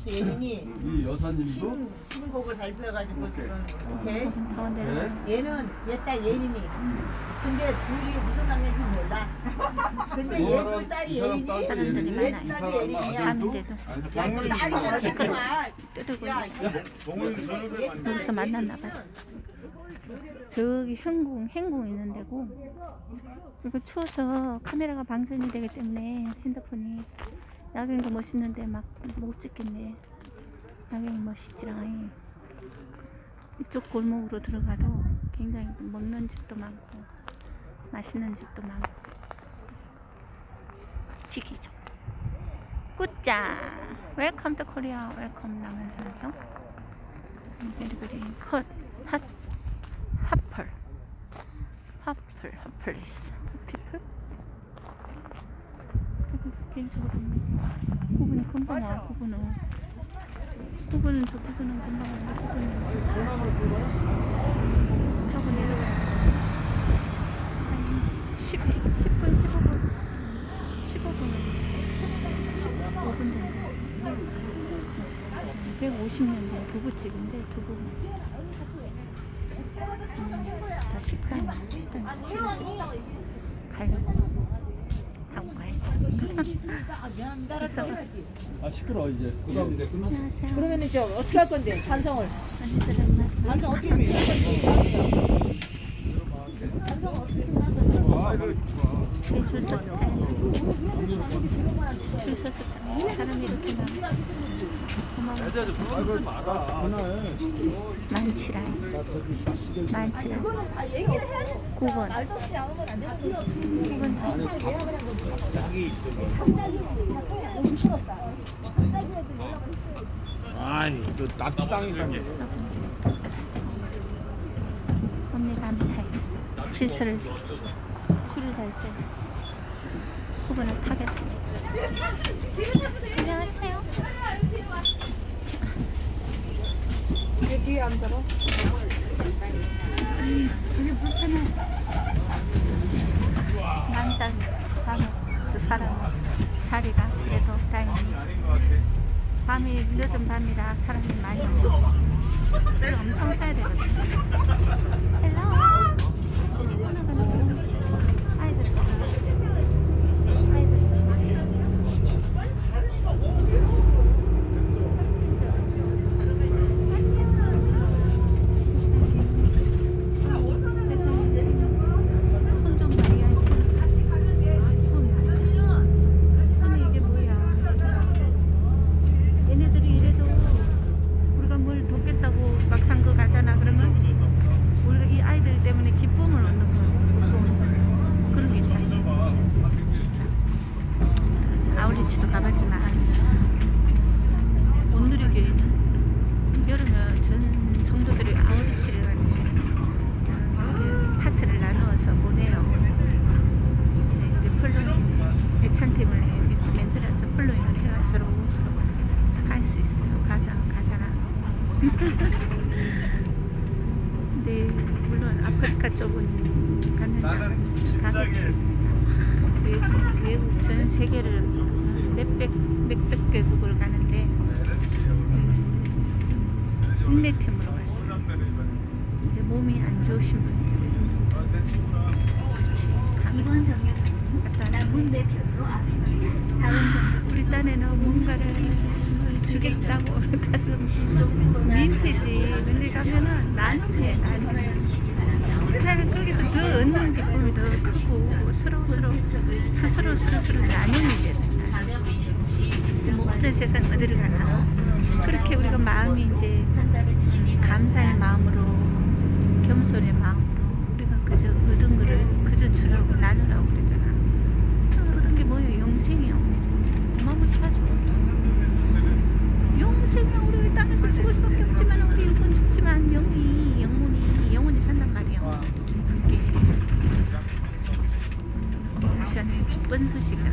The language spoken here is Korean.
가수 예린이 이 여사님도? 신, 신곡을 발표해가지고 이렇게 가운데로. 네. 얘는 얘 딸 예린이. 근데 둘이 무슨 관계인지 몰라. 근데 이 얘도 사람- 딸이 이 사람 예린이 사람들이 많아요. 이 딸이. 사람 예린이야. 아들도? 가운데도. 아니, 야 동물이 이거 딸이잖아 시끄마 뜯고 야 동물이 저녁에 여기서 만났나 봐. 저기 행궁 행궁 있는 데고. 이거 추워서 카메라가 방전이 되기 때문에 핸드폰이 야경도 멋있는데 막 못 찍겠네. 야경 멋있지랑 이쪽 골목으로 들어가도 굉장히 먹는 집도 많고 맛있는 집도 많고 지기죠. 굿자! 웰컴 투 코리아 웰컴 남한산성 베리베리 컷. 핫, 핫펄 핫플 핫플레이스 피플 구분이 금방 와 구분은. 구분은 저 구분은 금방 와요 구분은 타고 내려가요 한 10, 10분 15분. 15분은 15분 정도. 150년대 두부집인데 두부. 음, 다 하고 가야지 그래서 아 시끄러 이제. 그다음 이제 끝났어. 그러면 이제 어떻게 할 건데 반성을? 반성 어떻게 해아 이거 줄 서서 타야 줄 서서 타야 사람이 이렇게 많아 고마워 아이고 마라. 그날 만치라 만치라 9번 9번 아니 또 낙지당이다. 언니가 안 타요. 질서를 지켜. 줄을 잘 서요. 부분을 타겠습니다. 안녕하세요. 뒤에 앉아봐 되게 불편해. 난딱 밤에 그 사람 자리가 그래도 다행히 밤이 늦은 밤이라 사람이 많이 오고 줄 엄청 서야 되거든요. 헬로. 아이들. 아이들. 손좀 봐야지. 손이 이게 뭐야? 얘네들이 이래도 우리가 뭘 돕겠다고 막상 그 가잖아. 그러면 우리가 이 아이들 때문에 기쁨을 얻는 거 그런 게 있다. 진짜. 아울리치도 가봤지만 온누리교회는 여름에 전 성도들이 아울리치를 가는데 이렇게 파트를 나누어서 보내요. 네, 이제 폴로잉 애찬팀을 이렇게 만들어서 폴로잉을 해가 서로 서로 갈 수 있어요. 가자 가잖아. 근데 물론 아프리카 쪽은 가는 가겠지. 외국, 외국 전 세계를 몇백 몇백 개국을 가는데 음, 국내 팀으로 갔어요. 이제 몸이 안 좋으신 분들은 이번 정류소 는 남문 매표소 앞입니다. 다음 정류소 우리 딴에는 뭔가를 주겠다고 가서 민폐지. 근데 가면은 나눔해, 나눔. 그래서 거기서 더 얻는 기쁨이 더 크고 서로 서로 스스로 서로 서로 나눔이 거야. 모든 세상 어디를 가나 그렇게 우리가 마음이 이제 감사의 마음으로 겸손의 마음으로 우리가 그저 얻은 거를 그저 주라고 나누라고 뭐예요? 영생이요. 어마무시하죠. 영생이야. 우리 이 땅에서 죽을 수밖에 없지만 우리 육은 죽지만 영이 영혼이 영혼이 산단 말이에요. 좀 함께 어마무시한 기쁜 소식을